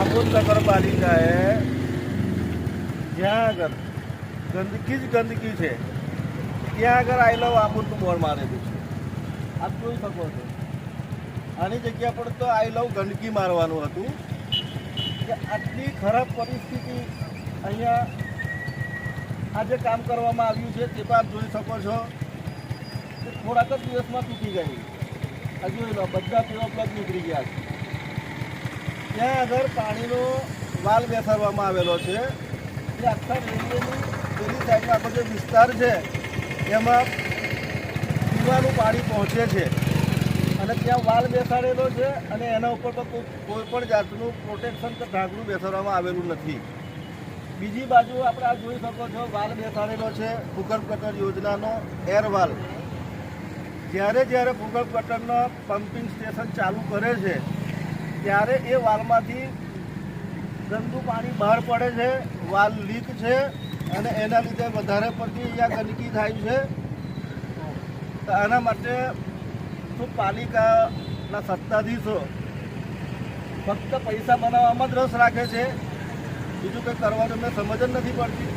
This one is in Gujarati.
આબોદ નગરપાલિકાએ જ્યાં આગળ ગંદકી જ ગંદકી છે, ત્યાં આગળ આઈ લવ આબોદનું બોર્ડ મારેલું છે. આપ જોઈ શકો છો. આની જગ્યા પર તો આઈ લવ ગંદકી મારવાનું હતું. કે આટલી ખરાબ પરિસ્થિતિ અહીંયા આજે કામ કરવામાં આવ્યું છે, તે પણ આપ જોઈ શકો છો. થોડાક જ દિવસમાં તૂટી ગઈ. હજુ બધા પીવા પ્લગ નીકળી ગયા છે. ત્યાં આગળ પાણીનો વાલ બેસાડવામાં આવેલો છે. એ આખા રેલવેની પેલી સાઈડનો આખો જે વિસ્તાર છે, એમાં પીવાનું પાણી પહોંચે છે. અને ત્યાં વાલ બેસાડેલો છે અને એના ઉપર તો કોઈ કોઈ પણ જાતનું પ્રોટેક્શન કે ઢાંકણું બેસાડવામાં આવેલું નથી. બીજી બાજુ આપણે આ જોઈ શકો છો, વાલ બેસાડેલો છે ભૂગર્ભ ગટર યોજનાનો એર વાલ. જ્યારે જ્યારે ભૂગર્ભ ગટરનો પમ્પિંગ સ્ટેશન ચાલુ કરે છે ત્યારે એ વાલમાંથી ગંદુ પાણી બહાર પડે છે, વાલ લીક છે અને એના લીધે વધારે પડતી અહીંયા ગંદકી થાય છે. તો આના માટે શું પાલિકાના સત્તાધીશો ફક્ત પૈસા બનાવવામાં જ રસ રાખે છે. બીજું કંઈ કરવાનું એમને સમજ જ નથી પડતી.